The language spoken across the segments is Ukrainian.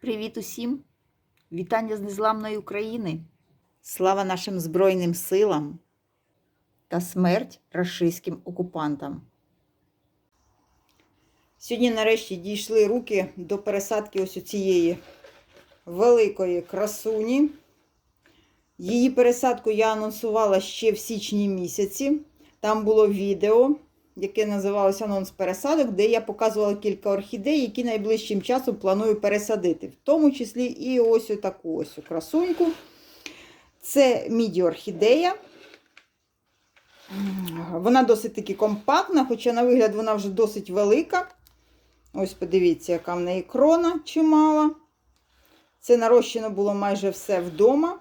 Привіт усім! Вітання з незламної України. Слава нашим Збройним силам та смерть рашистським окупантам. Сьогодні нарешті дійшли руки до пересадки ось цієї великої красуні. Її пересадку я анонсувала ще в січні місяці. Там було відео, яке називалося Анонс пересадок, де я показувала кілька орхідей, які найближчим часом планую пересадити. В тому числі і ось таку ось красуньку. Це міді-орхідея. Вона досить таки компактна, хоча, на вигляд, вона вже досить велика. Ось, подивіться, яка в неї крона чимала. Це нарощено було майже все вдома.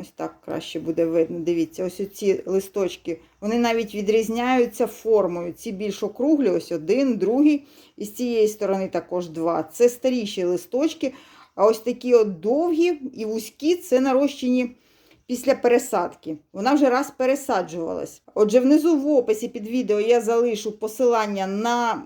Ось так краще буде видно. Дивіться, ось ці листочки, вони навіть відрізняються формою. Ці більш округлі, ось один, другий. І з цієї сторони також два. Це старіші листочки. А ось такі от довгі і вузькі це нарощені після пересадки. Вона вже раз пересаджувалась. Отже, внизу в описі під відео я залишу посилання на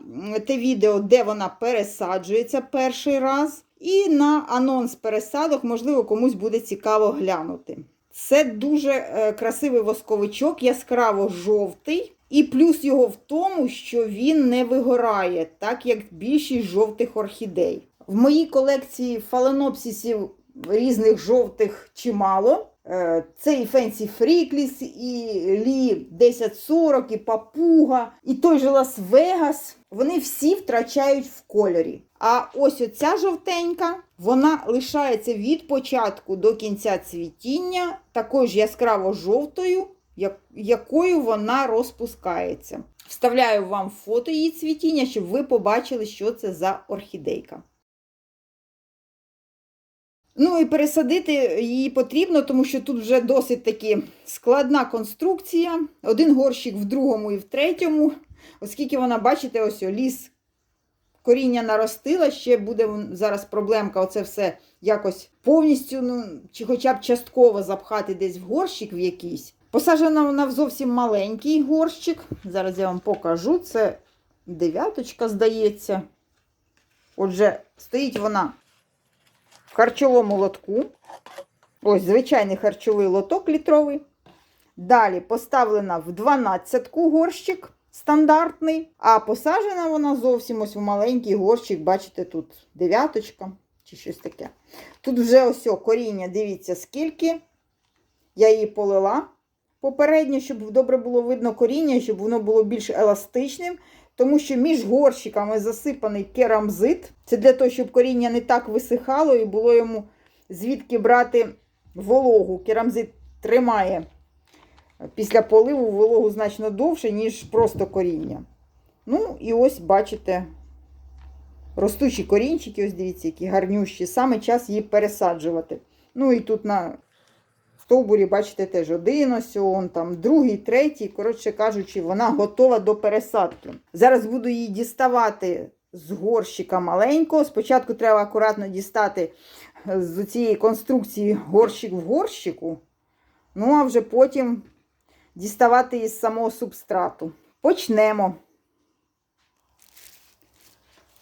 те відео, де вона пересаджується перший раз. І на анонс пересадок, можливо, комусь буде цікаво глянути. Це дуже е, красивий восковичок, яскраво жовтий. І плюс його в тому, що він не вигорає, так як більшість жовтих орхідей. В моїй колекції фаленопсисів різних жовтих чимало. Е, Це і Фенсі Фрікліс, і Лі 1040, і Папуга, і той же Лас-Вегас. Вони всі втрачають в кольорі. А ось оця жовтенька, вона лишається від початку до кінця цвітіння, також яскраво жовтою, якою вона розпускається. Вставляю вам фото її цвітіння, щоб ви побачили, що це за орхідейка. Ну і пересадити її потрібно, тому що тут вже досить таки складна конструкція. Один горщик в другому і в третьому. Оскільки вона, бачите, ось ліс коріння наростила, ще буде зараз проблемка оце все якось повністю, ну, чи хоча б частково запхати десь в горщик в якийсь. Посаджена вона в зовсім маленький горщик. Зараз я вам покажу. Це дев'яточка, здається. Отже, стоїть вона в харчовому лотку. Ось звичайний харчовий лоток літровий. Далі поставлена в 12-ку горщик стандартний, а посаджена вона зовсім ось в маленький горщик, бачите, тут дев'яточка чи щось таке. Тут вже ось коріння, дивіться, скільки. Я її полила попередньо, щоб добре було видно коріння, щоб воно було більш еластичним. Тому що між горщиками засипаний керамзит. Це для того, щоб коріння не так висихало і було йому звідки брати вологу. Керамзит тримає після поливу вологу значно довше, ніж просто коріння. Ну, і ось, бачите, ростучі корінчики, ось дивіться, які гарнющі. Саме час її пересаджувати. Ну, і тут на стовбурі, бачите, теж один ось он, там, другий, третій. Коротше кажучи, вона готова до пересадки. Зараз буду її діставати з горщика маленького. Спочатку треба акуратно дістати з цієї конструкції горщик в горщику. Ну, а вже потім діставати із самого субстрату. Почнемо.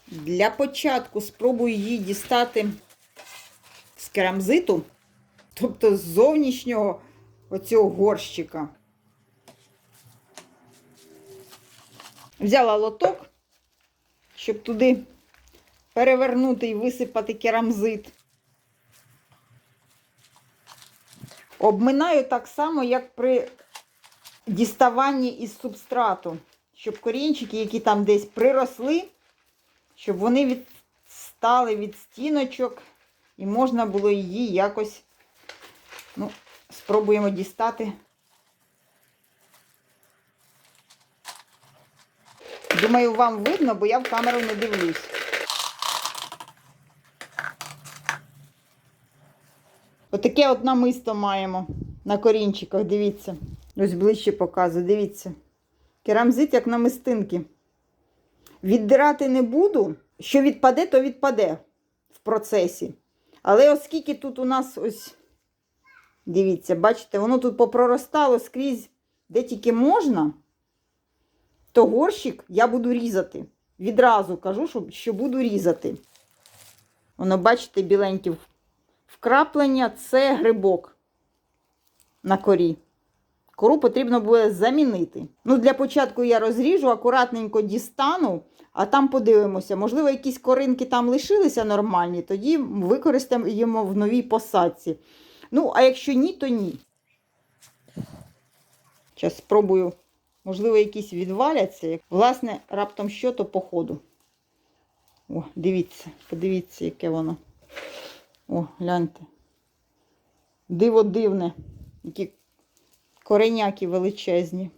Для початку спробую її дістати з керамзиту, тобто з зовнішнього оцього горщика. Взяла лоток, щоб туди перевернути і висипати керамзит. Обминаю так само, як при діставанні із субстрату, щоб корінчики, які там десь приросли, щоб вони відстали від стіночок і можна було її якось, ну, спробуємо дістати. Думаю, вам видно, бо я в камеру не дивлюсь. Отаке от намисто маємо на корінчиках, дивіться. Ось ближче показую, дивіться. Керамзит, як намистинки. Віддирати не буду. Що відпаде, то відпаде в процесі. Але оскільки тут у нас ось, дивіться, бачите, воно тут попроростало скрізь де тільки можна, то горщик я буду різати. Відразу кажу, що, що буду різати. Воно, бачите, біленькі вкраплення це грибок на корі. Кору потрібно буде замінити. Ну, для початку я розріжу, акуратненько дістану, а там подивимося. Можливо, якісь коринки там лишилися нормальні, тоді використаємо в новій посадці. Ну, а якщо ні, то ні. Зараз спробую. Можливо, якісь відваляться. Власне, раптом що, то по ходу. О, дивіться, подивіться, яке воно. О, гляньте. Диво дивне. Які кореняки величезні.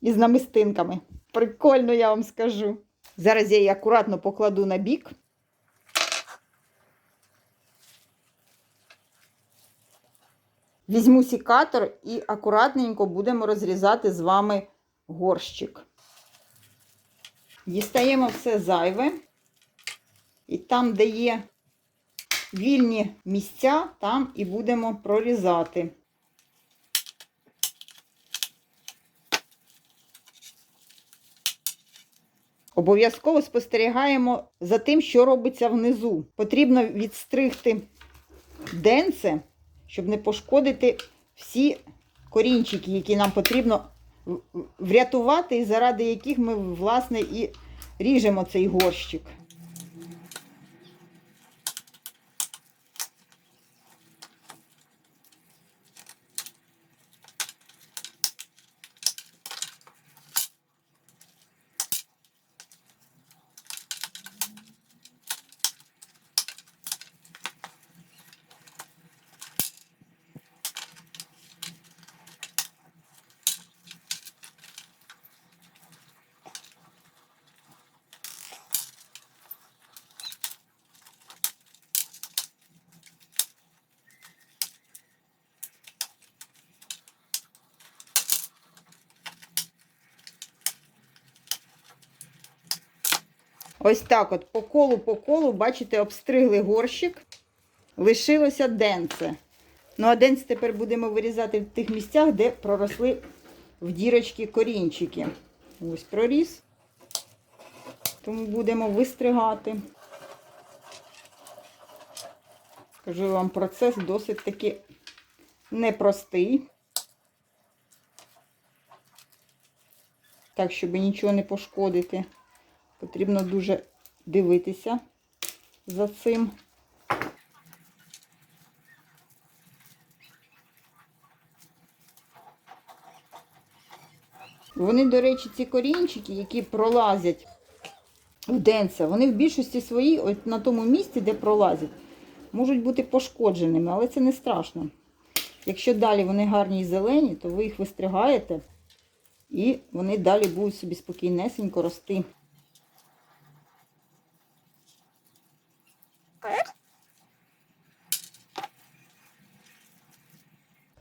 І з намистинками. Прикольно, я вам скажу. Зараз я її акуратно покладу на бік. Візьму сікатор і акуратненько будемо розрізати з вами горщик. Дістаємо все зайве. І там, де є вільні місця, там і будемо прорізати. Обов'язково спостерігаємо за тим, що робиться внизу. Потрібно відстригти денце, щоб не пошкодити всі корінчики, які нам потрібно врятувати, і заради яких ми, власне, і ріжемо цей горщик. Ось так от по колу, по колу, бачите, обстригли горщик. Лишилося денце. Ну, а денце тепер будемо вирізати в тих місцях, де проросли в дірочки корінчики. Ось проріс. Тому будемо вистригати. Скажу вам, процес досить таки непростий. Так, щоб нічого не пошкодити. Потрібно дуже дивитися за цим. Вони, до речі, ці корінчики, які пролазять в денце, вони в більшості своїй, от на тому місці, де пролазять, можуть бути пошкодженими, але це не страшно. Якщо далі вони гарні і зелені, то ви їх вистригаєте і вони далі будуть собі спокійнесенько рости.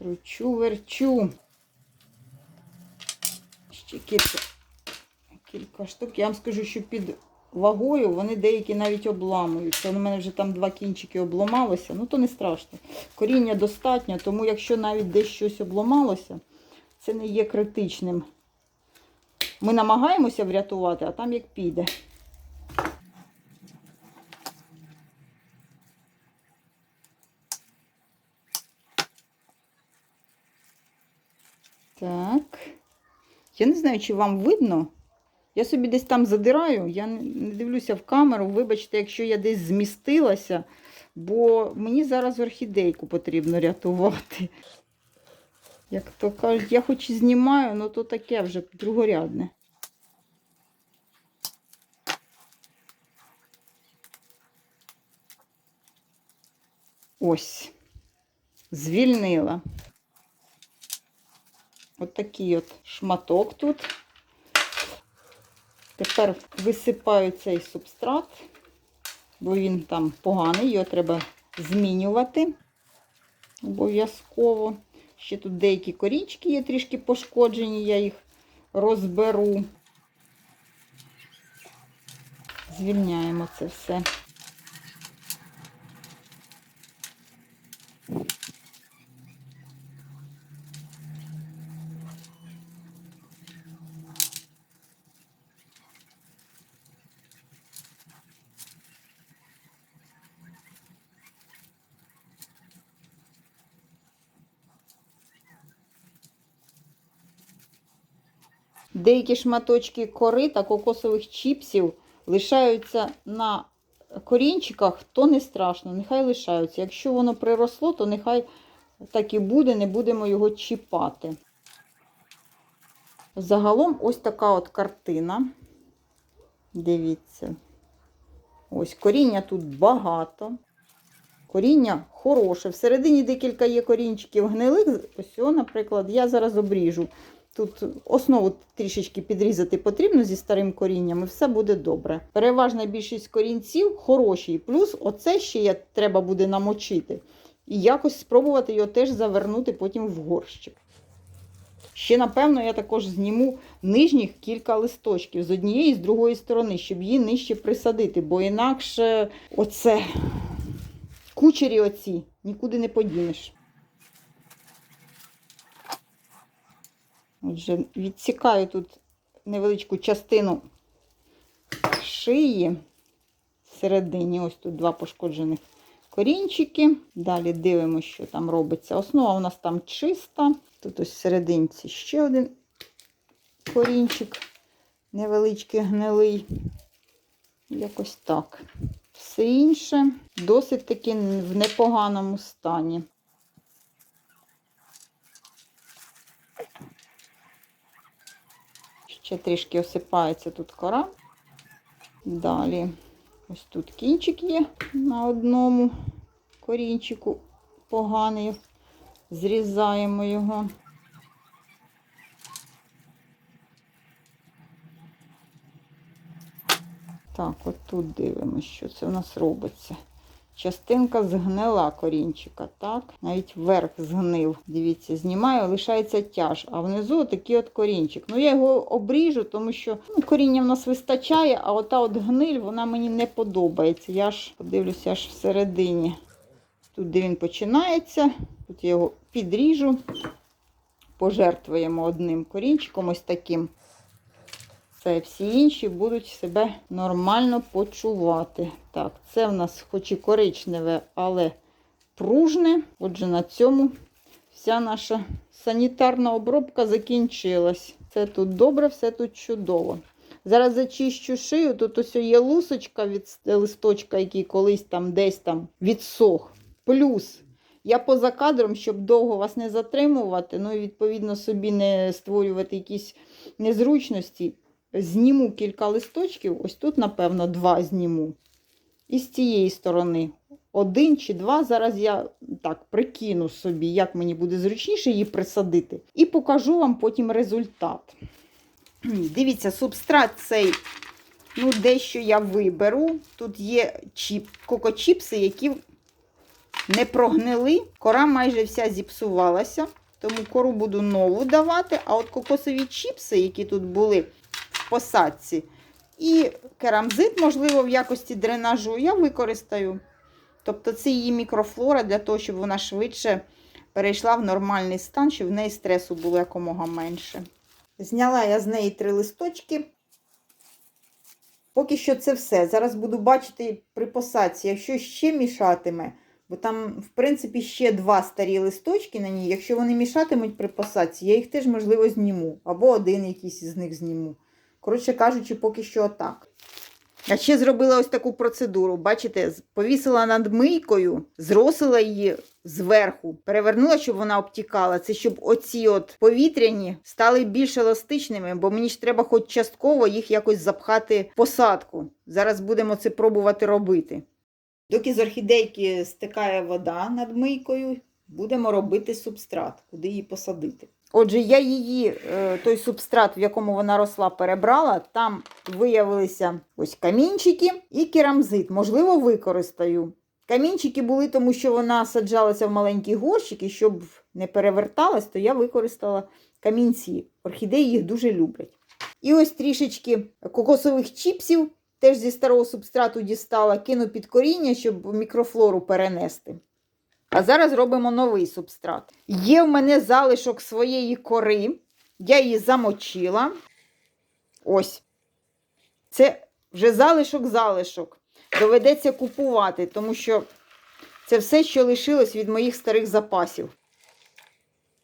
Кручу, верчу. Ще кілька, кілька штук. Я вам скажу, що під вагою вони деякі навіть обламуються. У мене вже там два кінчики обламалося. Ну, то не страшно. Коріння достатньо, тому якщо навіть десь щось обламалося, це не є критичним. Ми намагаємося врятувати, а там як піде. Так. Я не знаю, чи вам видно. Я собі десь там задираю, я не дивлюся в камеру. Вибачте, якщо я десь змістилася, бо мені зараз орхідейку потрібно рятувати. Як то кажуть, я хоч і знімаю, але то таке вже другорядне. Ось. Звільнила. От такий от шматок тут. Тепер висипаю цей субстрат, бо він там поганий, його треба змінювати обов'язково. Ще тут деякі корічки є трішки пошкоджені, я їх розберу. Звільняємо це все. Деякі шматочки кори та кокосових чіпсів лишаються на корінчиках, то не страшно, нехай лишаються. Якщо воно приросло, то нехай так і буде, не будемо його чіпати. Загалом ось така от картина. Дивіться. Ось коріння тут багато. Коріння хороше. Всередині декілька є корінчиків гнилих. Ось, наприклад, я зараз обріжу. Тут основу трішечки підрізати потрібно зі старим корінням, і все буде добре. Переважна більшість корінців хороші. Плюс оце ще я, треба буде намочити. І якось спробувати його теж завернути потім в горщик. Ще, напевно, я також зніму нижніх кілька листочків з однієї і з другої сторони, щоб її нижче присадити, бо інакше оце кучері оці нікуди не подінеш. Отже, відсікаю тут невеличку частину шиї всередині. Ось тут два пошкоджених корінчики. Далі дивимося, що там робиться. Основа у нас там чиста. Тут ось всерединці ще один корінчик невеличкий гнилий. Якось так. Все інше досить таки в непоганому стані. Ще трішки осипається тут кора. Далі ось тут кінчик є на одному корінчику поганий. Зрізаємо його. Так, от тут дивимося, що це у нас робиться. Частинка згнила корінчика, так? Навіть верх згнив. Дивіться, знімаю, лишається тяж. А внизу такий от корінчик. Ну, я його обріжу, тому що ну, коріння в нас вистачає, а ота от гниль, вона мені не подобається. Я ж подивлюся аж всередині. Тут, де він починається, тут я його підріжу, пожертвуємо одним корінчиком, ось таким. Це всі інші будуть себе нормально почувати. Так, це в нас хоч і коричневе, але пружне. Отже, на цьому вся наша санітарна обробка закінчилась. Це тут добре, все тут чудово. Зараз зачищу шию. Тут ось є лусочка від листочка, який колись там десь там відсох. Плюс я поза кадром, щоб довго вас не затримувати, ну і відповідно собі не створювати якісь незручності. Зніму кілька листочків, ось тут, напевно, два зніму. І з цієї сторони один чи два. Зараз я так прикину собі, як мені буде зручніше її присадити. І покажу вам потім результат. Дивіться, субстрат цей, ну, дещо я виберу. Тут є чіп, кокочіпси, які не прогнили. Кора майже вся зіпсувалася, тому кору буду нову давати. А от кокосові чіпси, які тут були посадці, і керамзит, можливо, в якості дренажу, я використаю. Тобто це її мікрофлора для того, щоб вона швидше перейшла в нормальний стан, щоб в неї стресу було якомога менше. Зняла я з неї три листочки. Поки що це все. Зараз буду бачити при посадці, якщо ще мішатиме, бо там, в принципі, ще два старі листочки на ній. Якщо вони мішатимуть при посадці, я їх теж, можливо, зніму. Або один якийсь із них зніму. Коротше кажучи, поки що отак. А ще зробила ось таку процедуру. Бачите, повісила над мийкою, зросила її зверху, перевернула, щоб вона обтікала. Це щоб оці от повітряні стали більш еластичними, бо мені ж треба хоч частково їх якось запхати в посадку. Зараз будемо це пробувати робити. Доки з орхідейки стикає вода над мийкою, будемо робити субстрат, куди її посадити. Отже, я її, е, той субстрат, в якому вона росла, перебрала. Там виявилися ось камінчики і керамзит. Можливо, використаю. Камінчики були, тому що вона саджалася в маленькі горщики, щоб не переверталась, то я використала камінці. Орхідеї їх дуже люблять. І ось трішечки кокосових чіпсів, теж зі старого субстрату дістала, кину під коріння, щоб мікрофлору перенести. А зараз робимо новий субстрат. Є в мене залишок своєї кори. Я її замочила. Ось. Це вже залишок-залишок. Доведеться купувати, тому що це все, що лишилось від моїх старих запасів.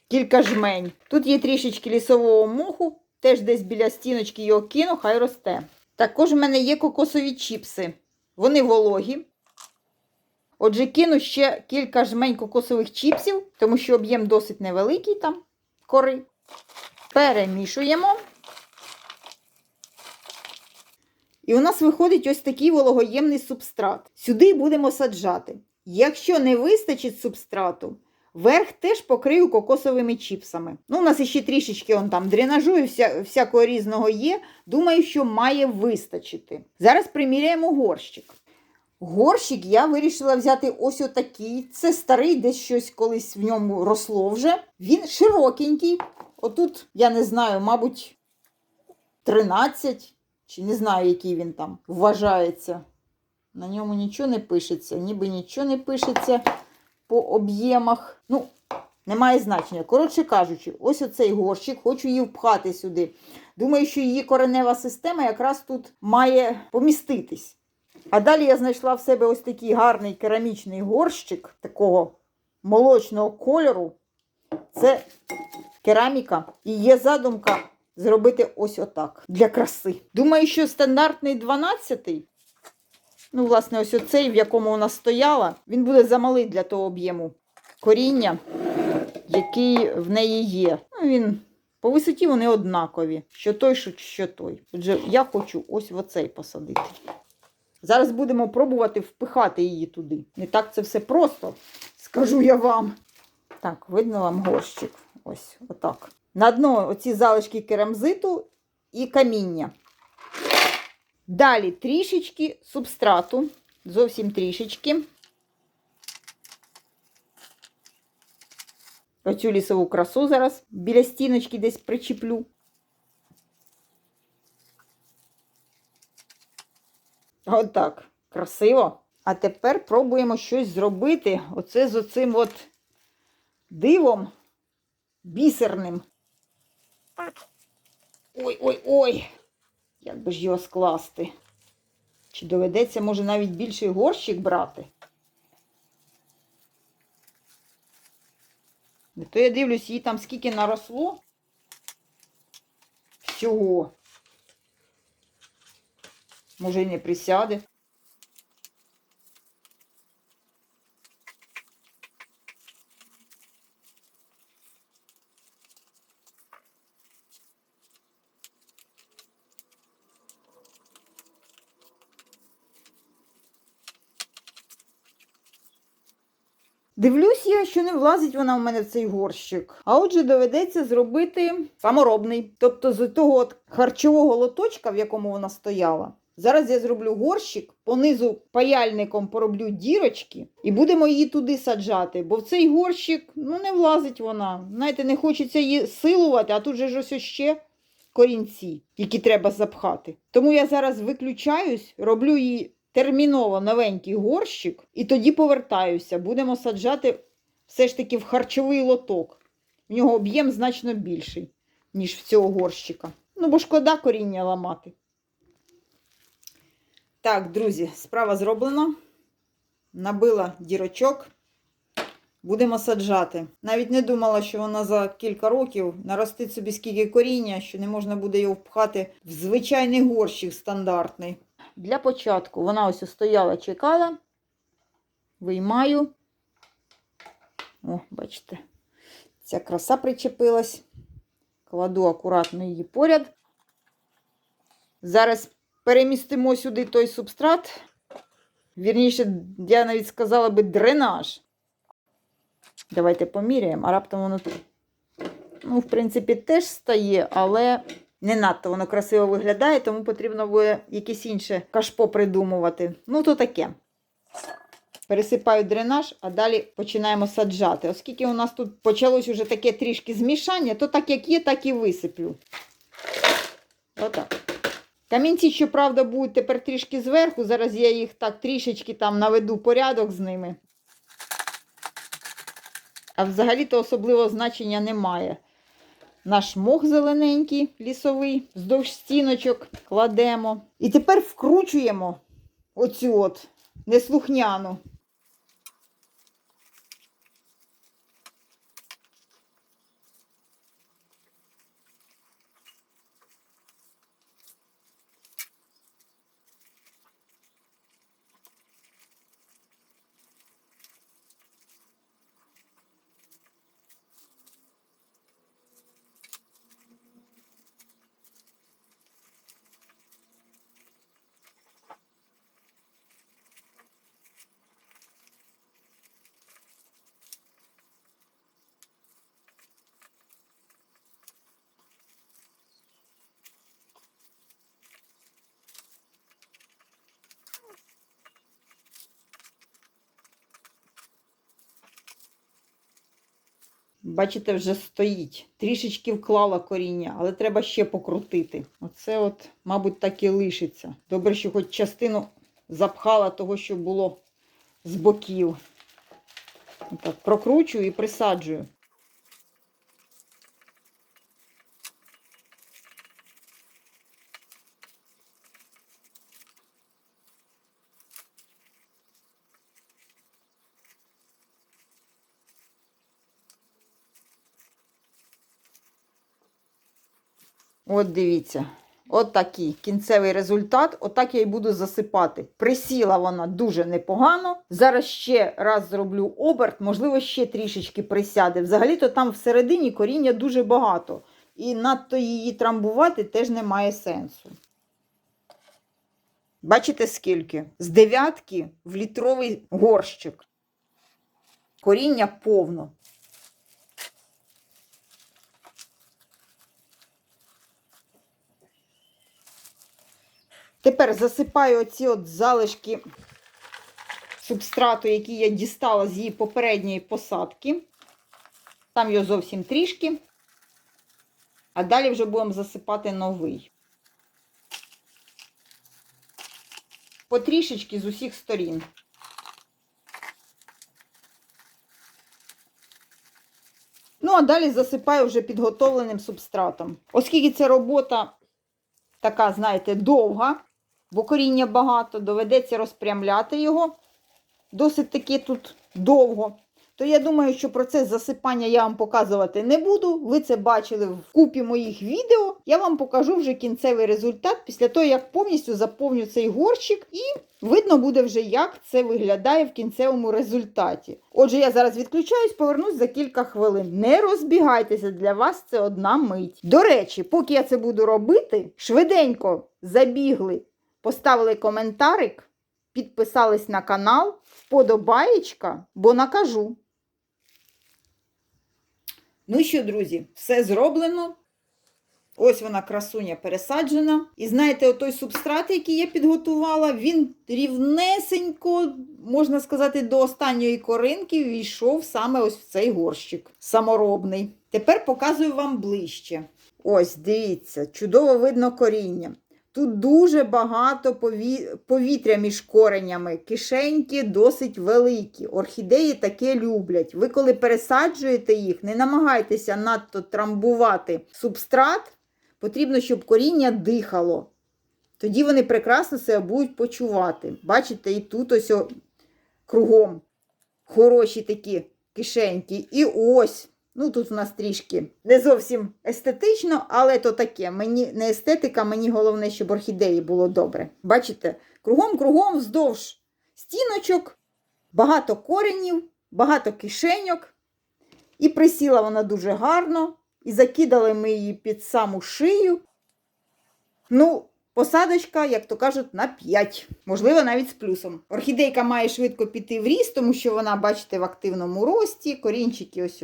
Кілька жмень. Тут є трішечки лісового моху, теж десь біля стіночки його кину, хай росте. Також в мене є кокосові чіпси. Вони вологі. Отже, кину ще кілька жмень кокосових чіпсів, тому що об'єм досить невеликий там кори. Перемішуємо. І у нас виходить ось такий вологоємний субстрат. Сюди будемо саджати. Якщо не вистачить субстрату, верх теж покрию кокосовими чіпсами. Ну, у нас іще трішечки он там дренажу і вся, всякого різного є. Думаю, що має вистачити. Зараз приміряємо горщик. Горщик я вирішила взяти ось отакий. Це старий, десь щось колись в ньому росло вже. Він широкенький. Отут, я не знаю, мабуть, 13, чи не знаю, який він там вважається. На ньому нічого не пишеться, ніби нічого не пишеться по об'ємах. Ну, немає значення. Коротше кажучи, ось оцей горщик, хочу її впхати сюди. Думаю, що її коренева система якраз тут має поміститись. А далі я знайшла в себе ось такий гарний керамічний горщик такого молочного кольору. Це кераміка. І є задумка зробити ось отак для краси. Думаю, що стандартний 12-й, ну, власне, ось оцей, в якому вона стояла, він буде замалий для того об'єму коріння, який в неї є. Ну, він по висоті вони однакові. Що той, що, той. Отже, я хочу ось в оцей посадити. Зараз будемо пробувати впихати її туди. Не так це все просто, скажу я вам. Так, видно вам горщик. Ось отак. На дно оці залишки керамзиту і каміння. Далі трішечки субстрату, зовсім трішечки. Оцю лісову красу зараз біля стіночки десь причіплю. Отак. Красиво. А тепер пробуємо щось зробити. Оце з оцим от дивом бісерним. Ой-ой-ой. Як би ж його скласти? Чи доведеться, може, навіть більший горщик брати? Не то я дивлюсь, їй там скільки наросло. Всього. Може, не присяде. Дивлюсь я, що не влазить вона в мене в цей горщик. А отже, доведеться зробити саморобний. Тобто з того харчового лоточка, в якому вона стояла. Зараз я зроблю горщик, понизу паяльником пороблю дірочки і будемо її туди саджати. Бо в цей горщик ну, не влазить вона. Знаєте, не хочеться її силувати, а тут же ж ось ще корінці, які треба запхати. Тому я зараз виключаюсь, роблю її терміново новенький горщик, і тоді повертаюся. Будемо саджати все ж таки в харчовий лоток. В нього об'єм значно більший, ніж в цього горщика. Ну, бо шкода коріння ламати. Так, друзі, справа зроблена. Набила дірочок. Будемо саджати. Навіть не думала, що вона за кілька років наростить собі скільки коріння, що не можна буде його впхати в звичайний горщик стандартний. Для початку вона ось стояла, чекала. Виймаю. О, бачите, ця краса причепилась. Кладу акуратно її поряд. Зараз перемістимо сюди той субстрат. Вірніше, я навіть сказала би дренаж. Давайте поміряємо, а раптом воно, ну, в принципі, теж стає, але не надто воно красиво виглядає, тому потрібно буде якесь інше кашпо придумувати. Ну, то таке. Пересипаю дренаж, а далі починаємо саджати. Оскільки у нас тут почалось уже таке трішки змішання, то так як є, так і висиплю. Отак. Камінці, щоправда, будуть тепер трішки зверху. Зараз я їх так трішечки там наведу порядок з ними. А взагалі-то особливого значення немає. Наш мох зелененький, лісовий, вздовж стіночок кладемо. І тепер вкручуємо оцю от неслухняну. Бачите, вже стоїть. Трішечки вклала коріння, але треба ще покрутити. Оце, от, мабуть, так і лишиться. Добре, що хоч частину запхала того, що було з боків. Так, прокручую і присаджую. От дивіться. От такий кінцевий результат. Отак я і буду засипати. Присіла вона дуже непогано. Зараз ще раз зроблю оберт, можливо, ще трішечки присяде. Взагалі-то там всередині коріння дуже багато. І надто її трамбувати теж немає сенсу. Бачите скільки? З дев'ятки в літровий горщик. Коріння повно. Тепер засипаю оці от залишки субстрату, який я дістала з її попередньої посадки. Там його зовсім трішки. А далі вже будемо засипати новий. Потрішечки з усіх сторін. Ну, а далі засипаю вже підготовленим субстратом. Оскільки ця робота така, знаєте, довга, бо коріння багато, доведеться розпрямляти його досить таки тут довго. То я думаю, що процес засипання я вам показувати не буду. Ви це бачили в купі моїх відео. Я вам покажу вже кінцевий результат після того, як повністю заповню цей горщик, і видно буде вже, як це виглядає в кінцевому результаті. Отже, я зараз відключаюсь, повернусь за кілька хвилин. Не розбігайтеся, для вас це одна мить. До речі, поки я це буду робити, швиденько забігли, поставили коментарик, підписались на канал, вподобаєчка, бо накажу. Ну що, друзі, все зроблено. Ось вона красуня пересаджена. І знаєте, отой субстрат, який я підготувала, він рівнесенько, можна сказати, до останньої коринки війшов саме ось в цей горщик саморобний. Тепер показую вам ближче. Ось, дивіться, чудово видно коріння. Тут дуже багато пові... повітря між коренями, кишеньки досить великі. Орхідеї таке люблять. Ви, коли пересаджуєте їх, не намагайтеся надто трамбувати субстрат, потрібно, щоб коріння дихало. Тоді вони прекрасно себе будуть почувати. Бачите, і тут ось кругом хороші такі кишеньки. І ось. Ну, тут у нас трішки не зовсім естетично, але то таке. Мені не естетика, мені головне, щоб орхідеї було добре. Бачите, кругом-кругом вздовж стіночок, багато коренів, багато кишеньок. І присіла вона дуже гарно. І закидали ми її під саму шию. Ну, посадочка, як то кажуть, на 5, можливо, навіть з плюсом. Орхідейка має швидко піти в ріст, тому що вона, бачите, в активному рості. Корінчики ось.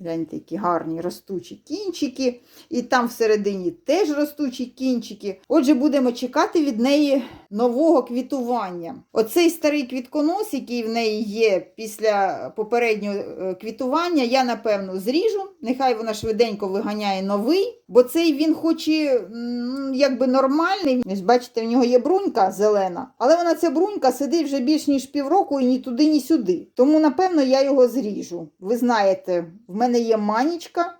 Гляньте, які гарні ростучі кінчики. І там всередині теж ростучі кінчики. Отже, будемо чекати від неї нового квітування. Оцей старий квітконос, який в неї є після попереднього е, квітування, я, напевно, зріжу. Нехай вона швиденько виганяє новий, бо цей він хоч і якби нормальний. Бачите, в нього є брунька зелена, але вона ця брунька сидить вже більш ніж півроку і ні туди, ні сюди. Тому, напевно, я його зріжу. Ви знаєте, в мене є манічка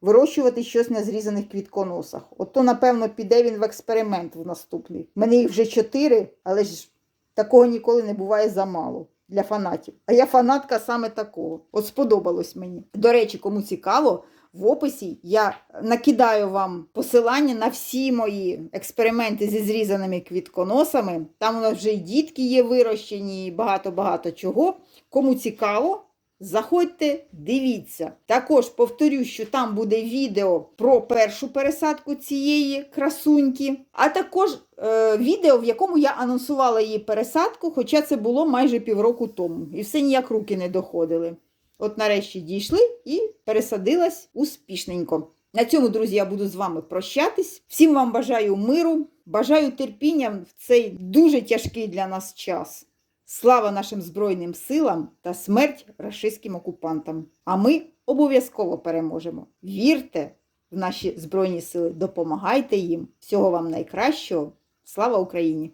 вирощувати щось на зрізаних квітконосах. Ото, напевно, піде він в експеримент в наступний. В мене їх вже чотири, але ж такого ніколи не буває замало. Для фанатів. А я фанатка саме такого. От сподобалось мені. До речі, кому цікаво, в описі я накидаю вам посилання на всі мої експерименти зі зрізаними квітконосами. Там у нас вже і дітки є вирощені, і багато-багато чого. Кому цікаво, Заходьте, дивіться. Також повторю, що там буде відео про першу пересадку цієї красуньки, а також е, відео, в якому я анонсувала її пересадку, хоча це було майже півроку тому. І все ніяк руки не доходили. От нарешті дійшли і пересадилась успішненько. На цьому, друзі, я буду з вами прощатись. Всім вам бажаю миру, бажаю терпіння в цей дуже тяжкий для нас час. Слава нашим Збройним силам та смерть рашистським окупантам. А ми обов'язково переможемо. Вірте в наші Збройні Сили, допомагайте їм. Всього вам найкращого. Слава Україні!